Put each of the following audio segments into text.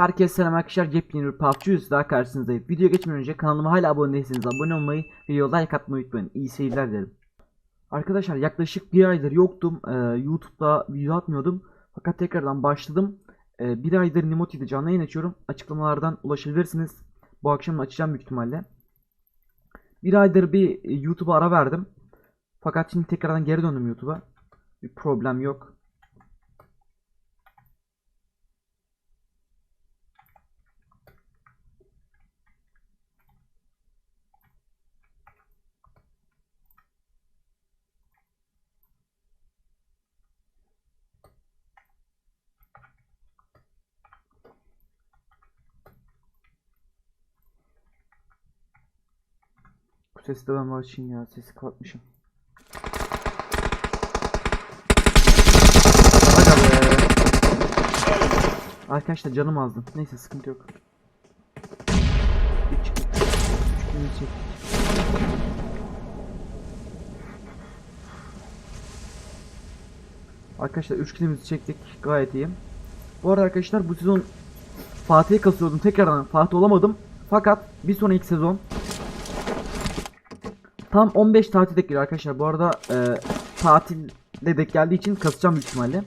Herkese selam arkadaşlar. Yepyeni bir PUBG daha karşınızdayım. Video geçmeden önce kanalıma hala abone değilseniz abone olmayı ve like atmayı unutmayın. İyi seyirler dilerim. Arkadaşlar yaklaşık bir aydır yoktum. Ee, YouTube'da video atmıyordum. Fakat tekrardan başladım. Ee, bir aydır Nimoti'de canlı yayın açıyorum. Açıklamalardan ulaşabilirsiniz. Bu akşam açacağım büyük ihtimalle. Bir aydır bir e, YouTube'a ara verdim. Fakat şimdi tekrardan geri döndüm YouTube'a. Bir problem yok. Bu sesi de ben açayım ya. Sesi kapatmışım. Arkadaşlar canım azdı. Neyse sıkıntı yok. Üç, üç, üç. Arkadaşlar 3 kilimizi çektik. Gayet iyi. Bu arada arkadaşlar bu sezon Fatih'e kasıyordum. Tekrardan Fatih olamadım. Fakat bir sonraki sezon Tam 15 tatil denk geliyor arkadaşlar. Bu arada e, tatilde denk geldiği için kasacağım büyük ihtimalle.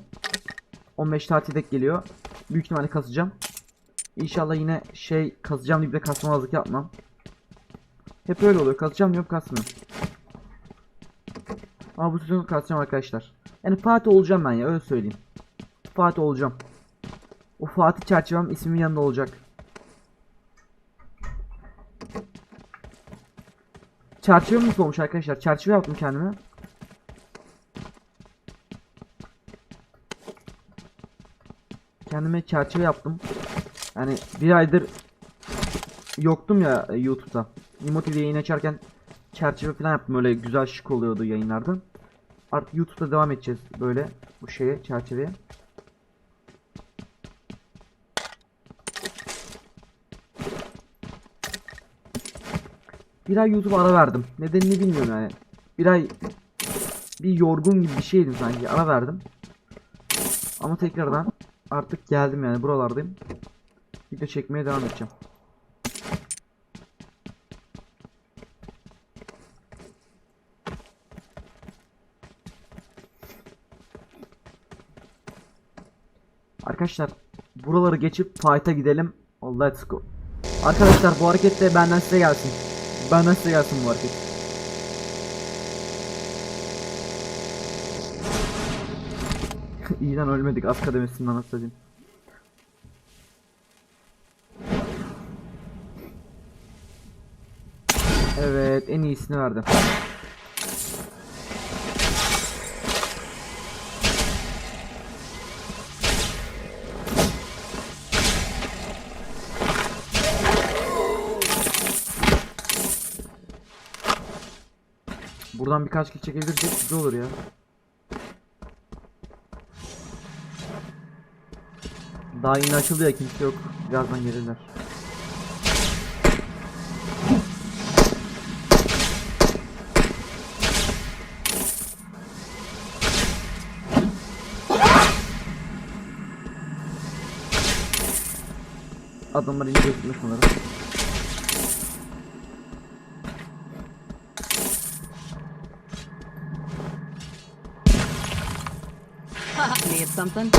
15 tatil denk geliyor. Büyük ihtimalle kasacağım. İnşallah yine şey kasacağım diye bir de kasmamazlık yapmam. Hep öyle oluyor. Kasacağım diyorum kasmıyorum. Ama bu sezon kasacağım arkadaşlar. Yani Fatih olacağım ben ya öyle söyleyeyim. Fatih olacağım. O Fatih çerçevem ismimin yanında olacak. Çerçeve nasıl olmuş arkadaşlar? Çerçeve yaptım kendime. Kendime çerçeve yaptım. Yani bir aydır yoktum ya e, YouTube'da. Emoti'de yayın açarken çerçeve falan yaptım. Öyle güzel şık oluyordu yayınlarda. Artık YouTube'da devam edeceğiz böyle bu şeye çerçeveye. Bir ay YouTube ara verdim. Nedenini bilmiyorum yani. Bir ay bir yorgun gibi bir şeydim sanki. Ara verdim. Ama tekrardan artık geldim yani buralardayım. Video çekmeye devam edeceğim. Arkadaşlar buraları geçip fight'a gidelim. Let's go. Arkadaşlar bu hareket de benden size gelsin. Benden size gelsin bu hareket. İyiden ölmedik az kademesinden atladım. Evet en iyisini verdim. Buradan birkaç kill çekebilirsek güzel olur ya. Daha yeni açıldı ya kimse yok. Birazdan gelirler. Adamlar ince üstünde sanırım. Something?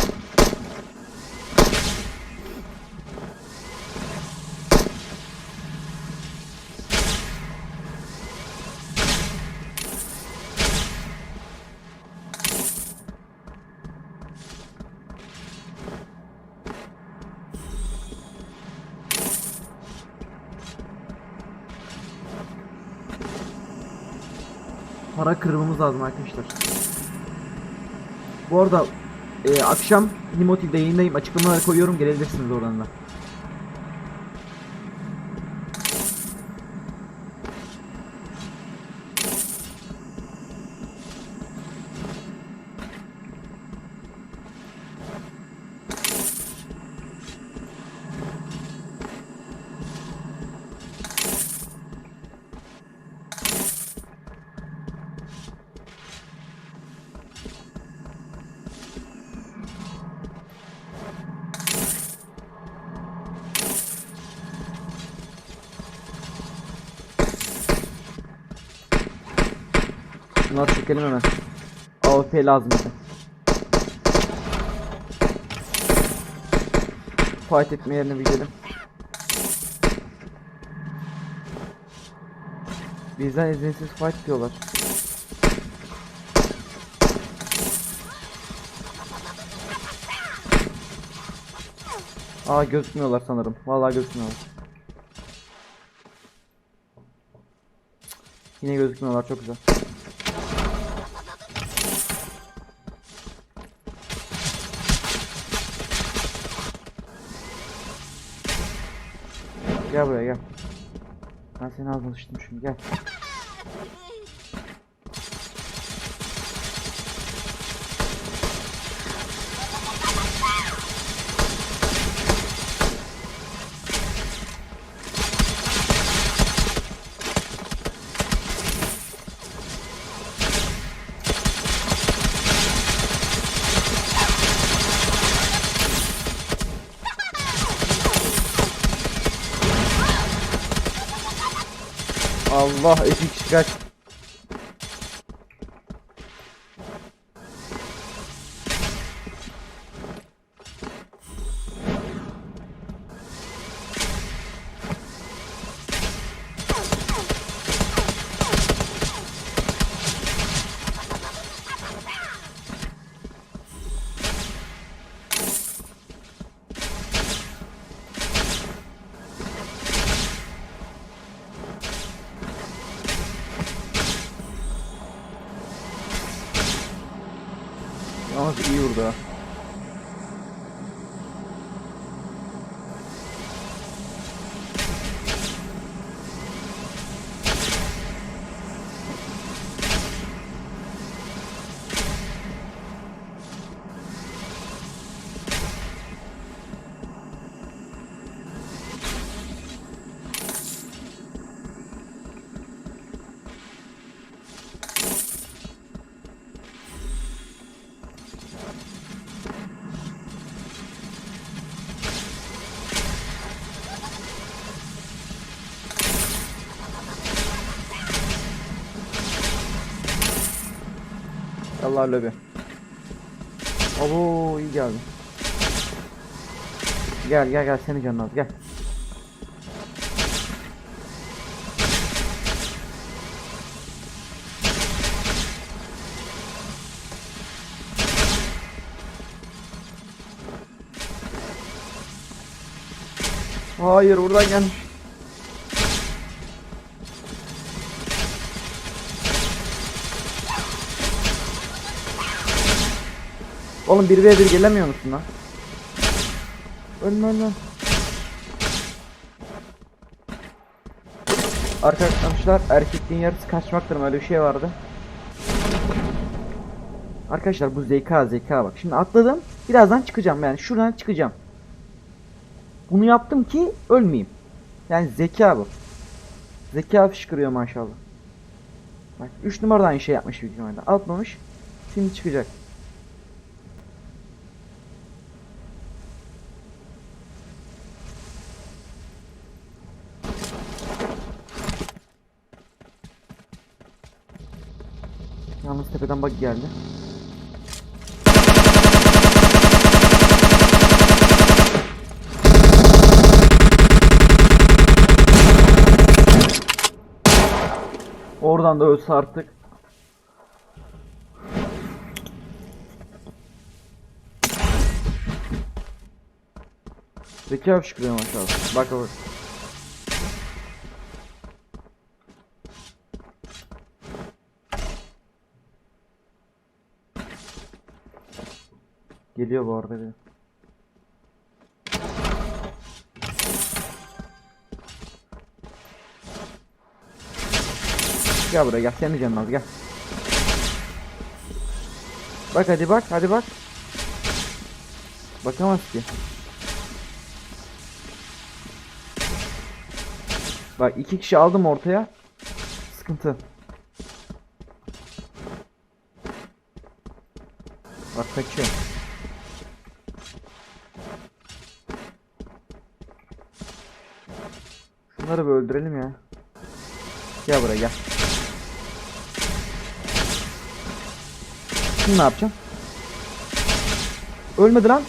Para kırmamız lazım arkadaşlar. Bu arada e, akşam Nimotiv'de yayındayım. Açıklamalara koyuyorum. Gelebilirsiniz oradan da. Çekelim hemen. AWP lazım. Fight etme yerine bir gidelim. Bizden izinsiz fight diyorlar. Aa gözükmüyorlar sanırım. Vallahi gözükmüyorlar. Yine gözükmüyorlar çok güzel. Seni ağzına sıçtım şimdi gel. Allah iki kişi kaç. İyi vurdu ha. Allah lobi. Abo iyi geldi. Gel gel gel seni canın gel. Hayır buradan gelmiş. Oğlum 1v1 gelemiyor musun lan? Ölme ölme. Arkadaşlar erkekliğin yarısı kaçmaktır öyle bir şey vardı. Arkadaşlar bu zeka zeka bak. Şimdi atladım. Birazdan çıkacağım yani şuradan çıkacağım. Bunu yaptım ki ölmeyeyim. Yani zeka bu. Zeka fışkırıyor maşallah. Bak 3 numaradan şey yapmış büyük ihtimalle. Atmamış. Şimdi çıkacak. Yalnız tepeden bak geldi. Oradan da ölse artık. Zeka fışkırıyor maşallah. Bak bak. Geliyor bu arada bir. Gel buraya gel seni canın az gel. Bak hadi bak hadi bak. Bakamaz ki. Bak iki kişi aldım ortaya. Sıkıntı. Bak kaçıyor. Şunları bir öldürelim ya. Gel buraya gel. Şimdi ne yapacağım? Ölmedi lan.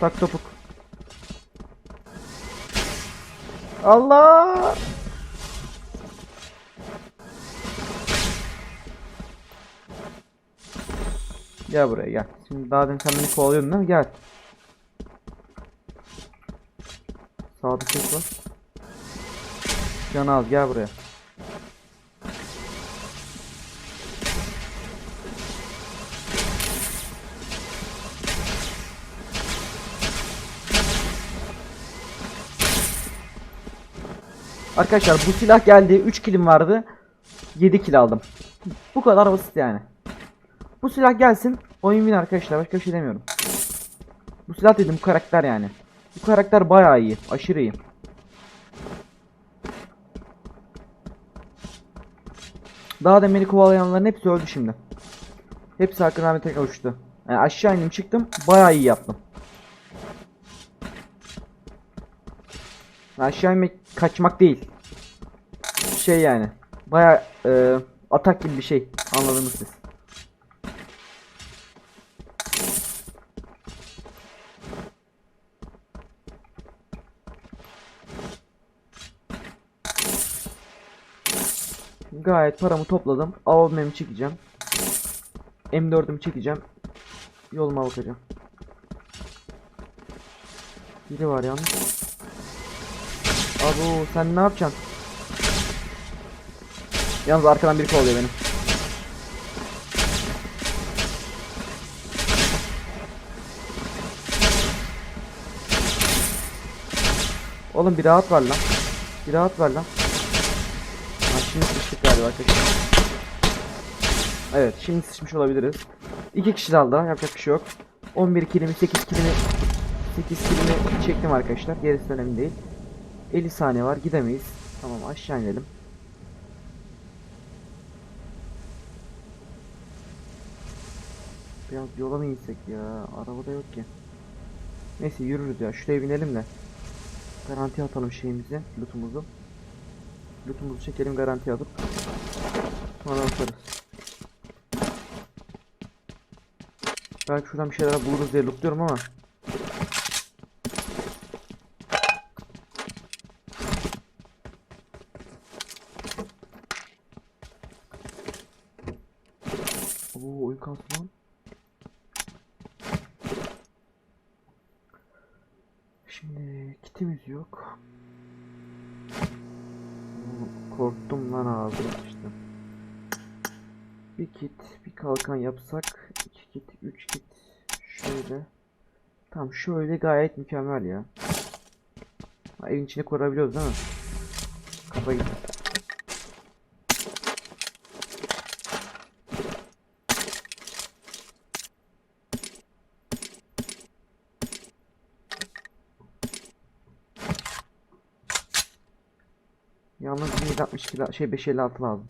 Tak topuk. Allah! Gel buraya gel. Şimdi daha demin sen beni kovalıyordun değil mi? Gel. Sağda ses var. Can az gel buraya. Arkadaşlar bu silah geldi. 3 kilim vardı. 7 kill aldım. Bu kadar basit yani. Bu silah gelsin. Oyun win arkadaşlar. Başka bir şey demiyorum. Bu silah dedim karakter yani. Bu karakter bayağı iyi. Aşırı iyi. Daha da beni kovalayanların hepsi öldü şimdi. Hepsi hakkında rahmetine kavuştu. Yani aşağı indim çıktım. Bayağı iyi yaptım. Aşağı inmek kaçmak değil. Şey yani. Bayağı e, atak gibi bir şey. Anladınız siz. Gayet paramı topladım. AVM'mi çekeceğim. M4'ümü çekeceğim. Yoluma bakacağım. Biri var yalnız. Abo sen ne yapacaksın? Yalnız arkadan biri kovalıyor benim. Oğlum bir rahat ver lan. Bir rahat ver lan. Galiba arkadaşlar. Evet şimdi sıçmış olabiliriz. İki kişi daldı yapacak bir şey yok. 11 kilimi 8 kilimi 8 kilimi çektim arkadaşlar. Gerisi önemli değil. 50 saniye var gidemeyiz. Tamam aşağı inelim. Biraz yola mı insek ya? Arabada yok ki. Neyse yürürüz ya. Şuraya binelim de. Garanti atalım şeyimizi. Lootumuzu. Lootumuzu çekelim garanti atıp. Sonra atarız. Belki şuradan bir şeyler buluruz diye lootluyorum ama. Oo oyun kalsın lan. Şimdi kitimiz yok. Oo, Korktum lan ağzım işte. Bir kit, bir kalkan yapsak, iki kit, üç kit, şöyle. Tamam şöyle gayet mükemmel ya. Ha, evin içine koruyabiliyoruz değil mi? Kafa gitti. Yalnız 762 la- şey 556 lazım.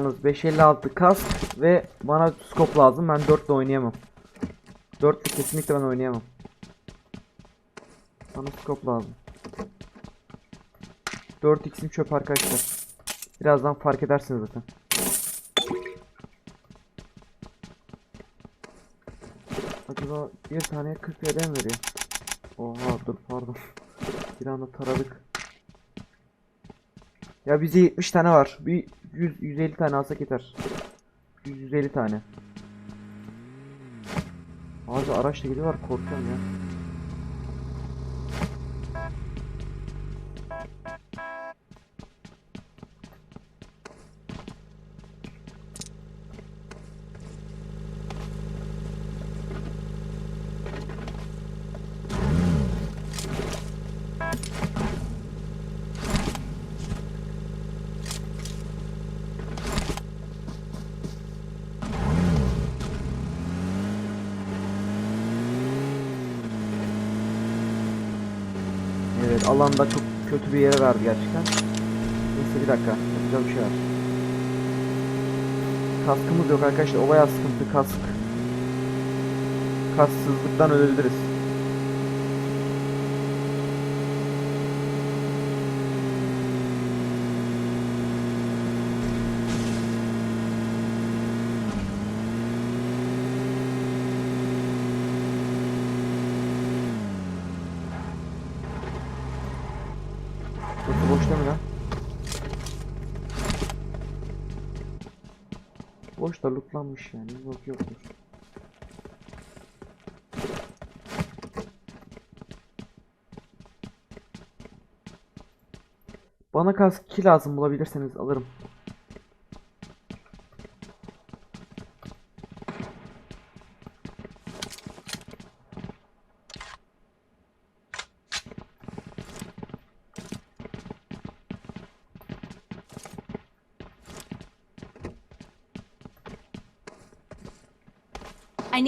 Yalnız 556 kask ve bana scope lazım. Ben 4 ile oynayamam. 4 ile kesinlikle ben oynayamam. Bana scope lazım. 4x'im çöp arkadaşlar. Birazdan fark edersiniz zaten. Acaba bir tane 40 TL veriyor? Oha dur pardon. bir anda taradık. Ya bize 70 tane var. Bir 100 150 tane alsak yeter. 100 150 tane. Abi araçla gidiyorlar korkuyorum ya. Alanda çok kötü bir yere verdi gerçekten. Neyse bir dakika yapacağım bir şey var. Kaskımız yok arkadaşlar o bayağı sıkıntı kask. Kassızlıktan ölebiliriz. Burası boş değil mi lan? Boş da lootlanmış yani. Yok yoktur. Bana kask 2 lazım bulabilirseniz alırım.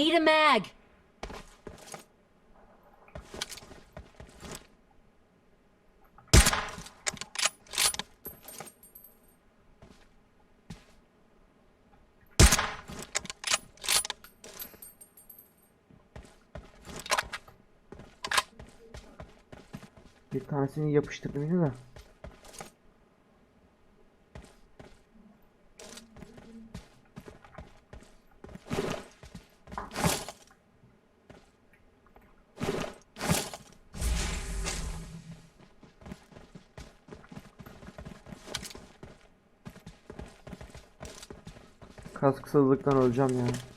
Need a mag. Bir tanesini yapıştırdım yine de. Kasksızlıktan öleceğim ya.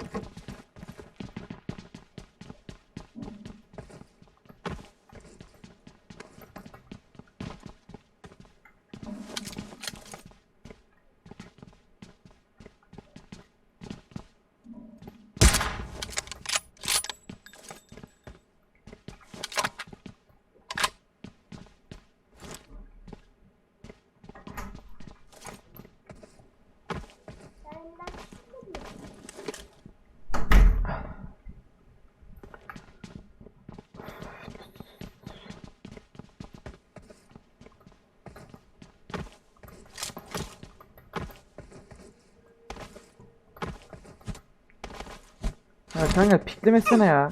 Ha kanka piklemesene ya.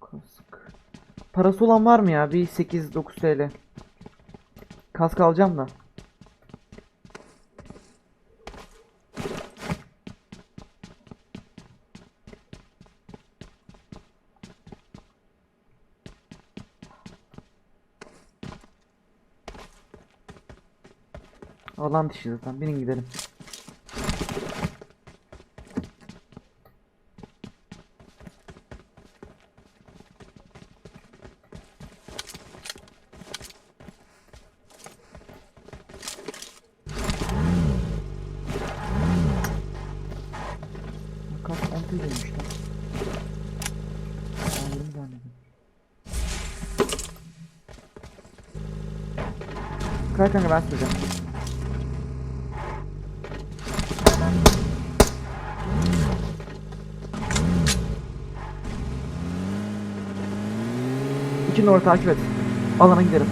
Kask. Parası olan var mı ya? Bir 8-9 TL. Kask alacağım da. Alan dışı zaten. Binin gidelim. Kaç altı demiş lan. Aldım zannedin. Kay kanka ben süreceğim. İki numara takip et. Alana gidelim.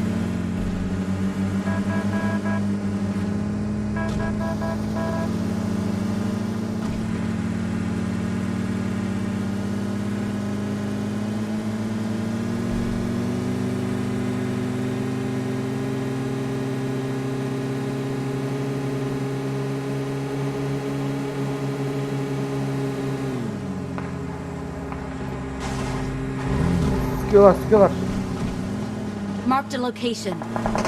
Sıkıyorlar sıkıyorlar. Marked a location.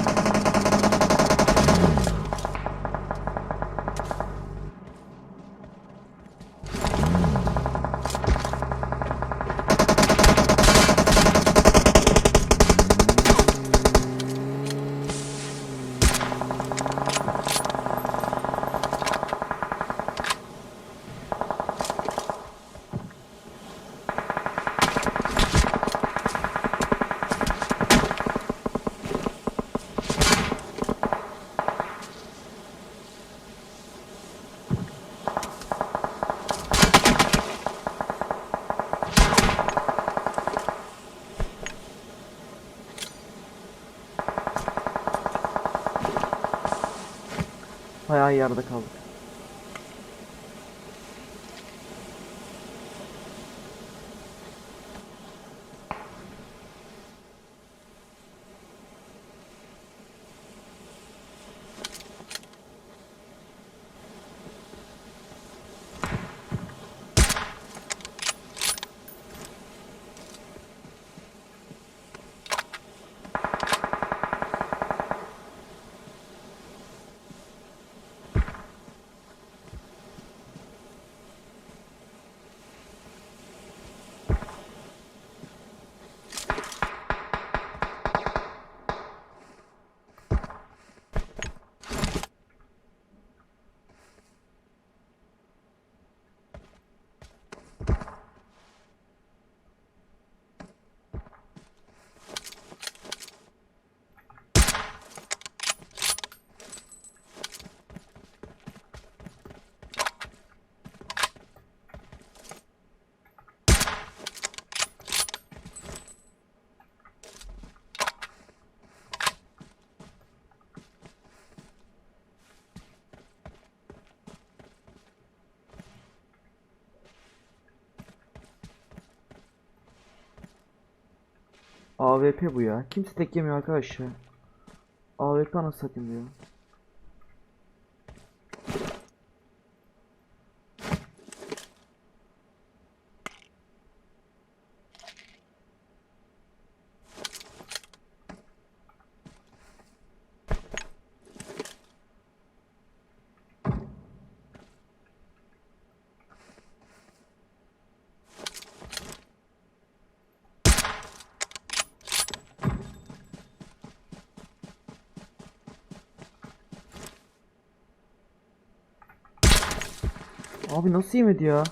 Bayağı yerde kaldık. AWP bu ya. Kimse tek yemiyor arkadaş ya. AWP anasını satayım diyor. Abi nasıl yemedi ya?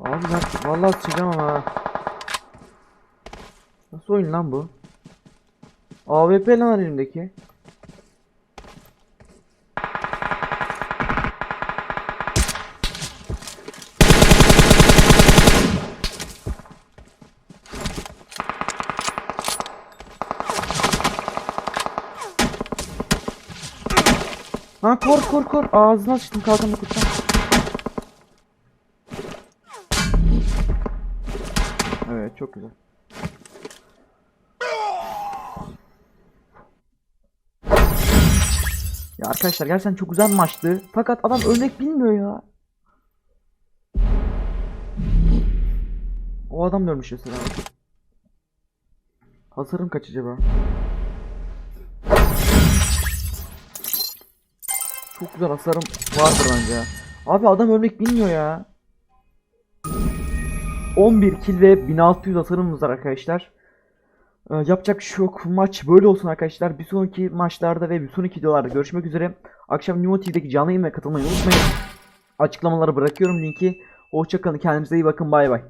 Abi ben vallahi sıçacağım ama ha. Nasıl oyun lan bu? AWP lan elimdeki. Ha kor kor kor ağzına sıçtım kalkanla kurtar. Evet çok güzel. Ya arkadaşlar gerçekten çok güzel maçtı. Fakat adam ölmek bilmiyor ya. O adam da ölmüş mesela. Hasarım kaç acaba? Çok güzel hasarım vardır bence. Abi adam ölmek bilmiyor ya. 11 kill ve 1600 hasarımız var arkadaşlar. Ee, yapacak bir. Maç böyle olsun arkadaşlar. Bir sonraki maçlarda ve bir sonraki videolarda görüşmek üzere. Akşam Nimo TV'deki canlı yayına katılmayı unutmayın. Açıklamalara bırakıyorum linki. Hoşçakalın. Kendinize iyi bakın. Bay bay.